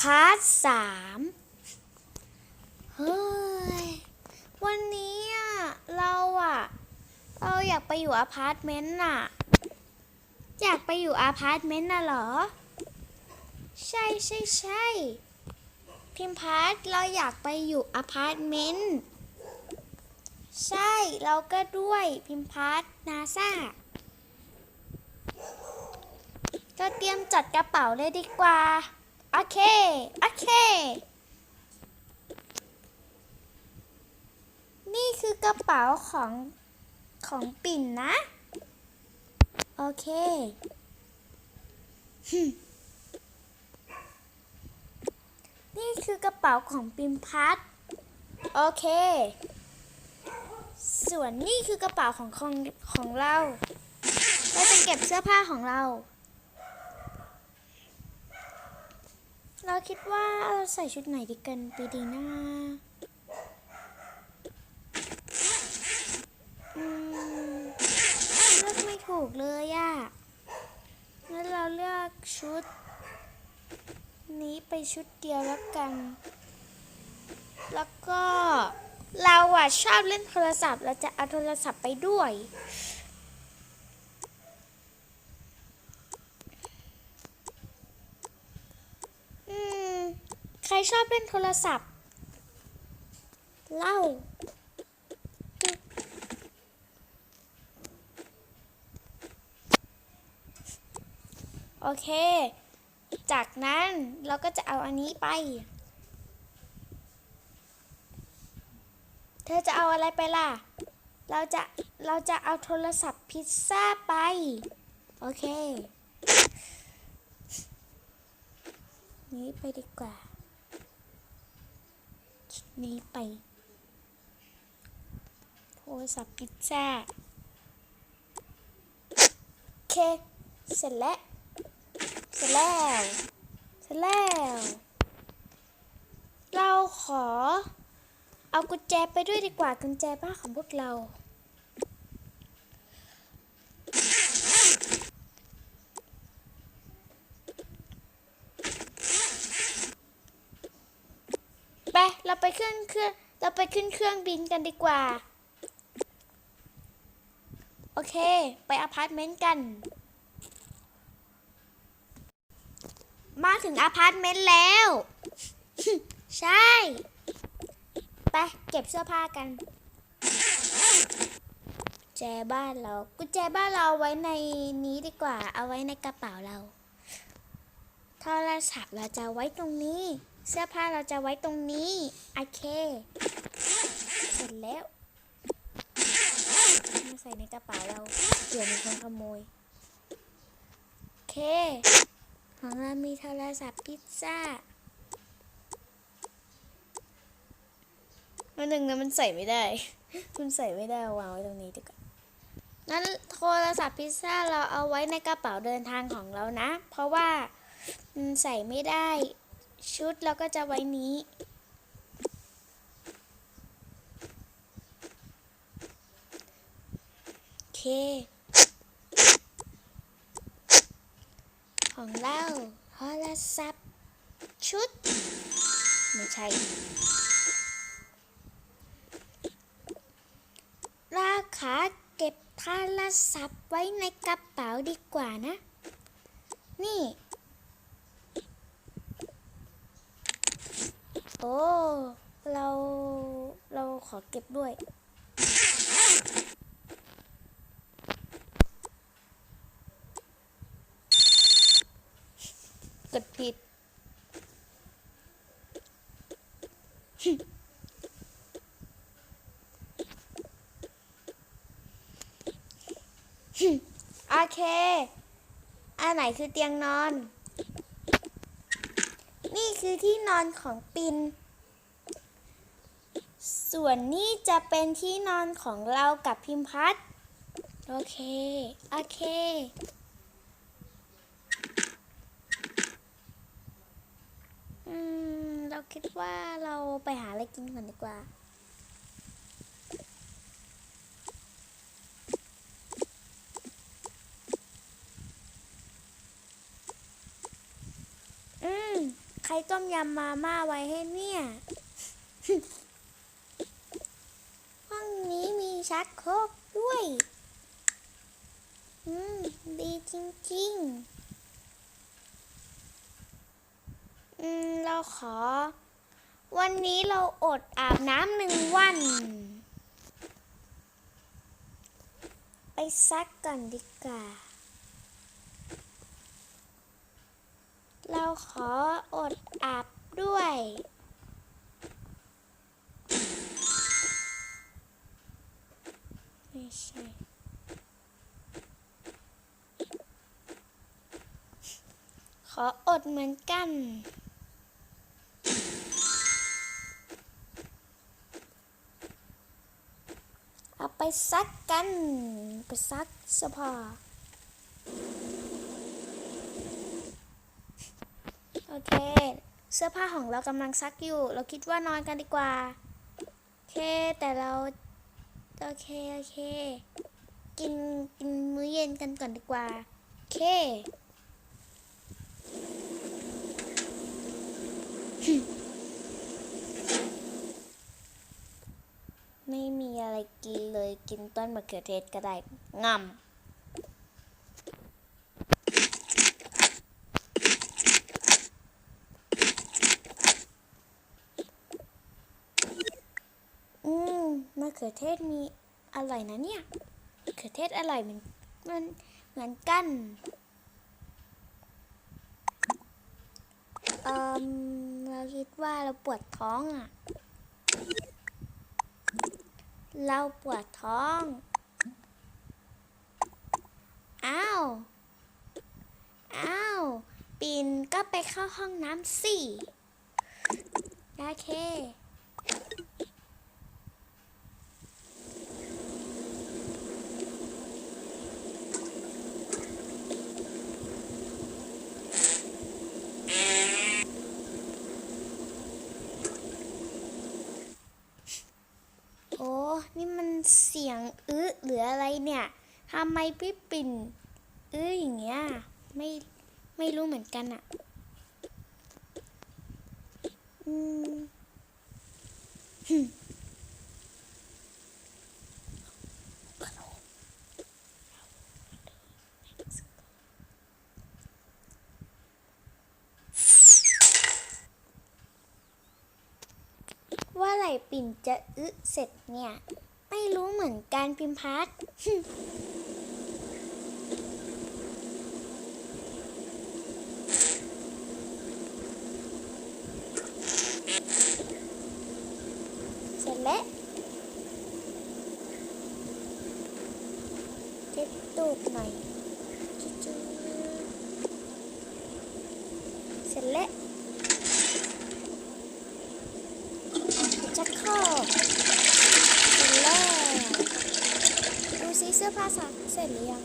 พาร์ทสามเฮ้ย วันนี้อะ เราอะ เราอยากไปอยู่อพาร์ตเมนต์น่ะ อยากไปอยู่อพาร์ตเมนต์น่ะเหรอ ใช่ใช่ใช่พิมพาร์ทเราอยากไปอยู่อพาร์ตเมนต์ ใช่ เราก็ด้วยพิมพาร์ทนาซาก็เตรียมจัดกระเป๋าเลยดีกว่า โอเค โอเค นี่คือกระเป๋าของของปิ่นนะ โอเคนี่คือกระเป๋าของปิมพัทโอเค ส่วนนี่คือกระเป๋าของของของเรา เราจะเก็บเสื้อผ้าของเรา เราคิดว่าเราใส่ชุดไหนดีกันไปดีนะอืมเลือกไม่ถูกเลยอะงั้นเราเลือกชุด นี้ไปชุดเดียวแล้วกัน แล้วก็เราอะชอบเล่นโทรศัพท์ เราจะเอาโทรศัพท์ไปด้วย อืม ใคร ชอบเล่นโทรศัพท์ เล่า โอเค จากนั้นเราก็จะเอาอันนี้ไป เธอจะเอาอะไรไปล่ะ เราจะ เราจะเอาโทรศัพท์พิซซ่าไป โอเคนี้ไปดีกว่า นี้ไป โทรศัพท์พิซซ่า โอเค เสร็จแล้ว เสร็จแล้ว เสร็จแล้ว เราขอ เอากุญแจไปด้วยดีกว่ากุญแจบ้านของพวกเรา ไป เราไปขึ้นเครื่อง เราไปขึ้นเครื่องบินกันดีกว่า โอเค ไปอพาร์ตเมนต์กัน มาถึงอพาร์ตเมนต์แล้ว ใช่ ไปเก็บเสื้อผ้ากัน แจบ้านเรา กุญแจบ้านเราไว้ในนี้ดีกว่า เอาไว้ในกระเป๋าเรา โทรศัพท์เราจะไว้ตรงนี้ เสื้อผ้าเราจะไว้ตรงนี้โอเคเสร็จแล้วมาใส่ในกระเป๋าเราเผื่อมีคนขโมยโอเค ของเรามีโทรศัพท์พิซซ่าวันหนึ่งนะมันใส่ไม่ได้ มันใส่ไม่ได้วางไว้ตรงนี้ดีกว่างั้นโทรศัพท์พิซซ่าเราเอาไว้ในกระเป๋าเดินทางของเรานะ เพราะว่ามันใส่ไม่ได้ ชุดเราก็จะไว้นี้ โอเค ของเราโทรศัพท์ชุด ไม่ใช่ ราคาเก็บโทรศัพท์ไว้ในกระเป๋าดีกว่านะ นี่ โอ้ เราเราขอเก็บด้วย กดผิด โอเค อันไหนคือเตียงนอน นี่คือที่นอนของปิน ส่วนนี้จะเป็นที่นอนของเรากับพิมพัทโอเค โอเค อืม เราคิดว่าเราไปหาอะไรกินก่อนดีกว่า อืม ใค รต้มยำมาม่าไว้ให้เนี่ยห้องนี้มีชักโครกด้วย อืม ดีจริง ๆ อืม เราขอ วันนี้เราอดอาบน้ำหนึ่งวัน ไปซักก่อนดีกว่า เราขออดอาบด้วย ไม่ใช่ ขออดเหมือนกันเอาไปซักกัน ไปซักเสื้อผ้า โอเค เสื้อผ้าของเรากำลังซักอยู่ เราคิดว่านอนกันดีกว่า โอเค แต่เรา โอเค โอเค กิน กินมื้อเย็นกันก่อนดีกว่า โอเคไม่มีอะไรกินเลยกินต้นมะเขือเทศก็ได้งำอืมมะเขือเทศมีอร่อยนะเนี่ยมะเขือเทศอร่อยมือนมันเหมือนกันเอ่มเราคิดว่าเราปวดท้องอะ เราปวดท้อง อ้าว อ้าว ปินก็ไปเข้าห้องน้ำสิ โอเค โอ้ นี่มัน เสียงอื้อหรืออะไรเนี่ยทำไมพี่ปิ่นอื้ออย่างเงี้ยไม่ไม่รู้เหมือนกันอะอืมว่าไหลปิ่นจะอึะเสร็จเนี่ย รู้เหมือนการพิมพ์พัทเสร็จแล้วเช็ดตูดหน่อยจุ๊ดๆเสร็จแล้วจักโครกเสร็จแล้วดูซิเสักเสร็จหรือยัง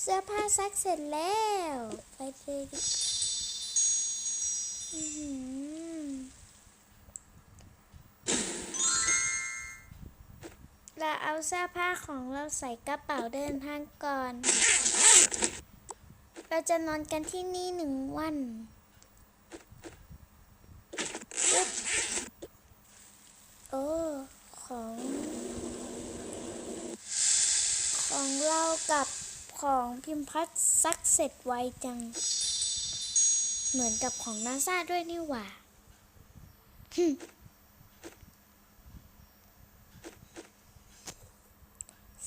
เสื้อผ้าซักเสร็จแล้ว ไปเลยดิอื้อหือเราเอาเสื้อผ้าของเราใส่กระเป๋าเดินทางก่อน เราจะนอนกันที่นี่หนึ่งวันปึ๊บโอ้ ของ ของเรากับ ของพิมพ์พัดซักเสร็จไวจัง เหมือนกับของนาซาด้วยนี่หว่า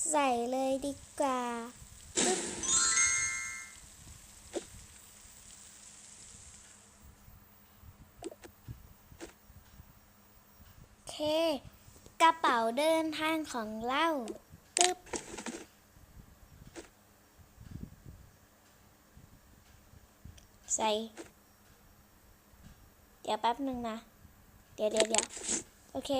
ใส่เลยดีกว่าโอเคกระเป๋าเดินทางของเราปึ๊บ ใส่ เดี๋ยวแป๊บหนึ่งนะ เดี๋ยวเดี๋ยวเดี๋ยวโอเค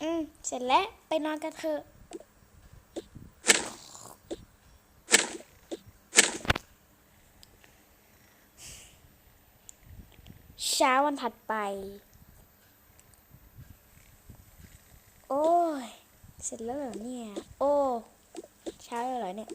อืม เสร็จแล้ว ไปนอนกันเถอะเช้าวันถัดไป โอ้ย เสร็จแล้วเหรอเนี่ย โอ้ เช้าแล้วเหรอเนี่ย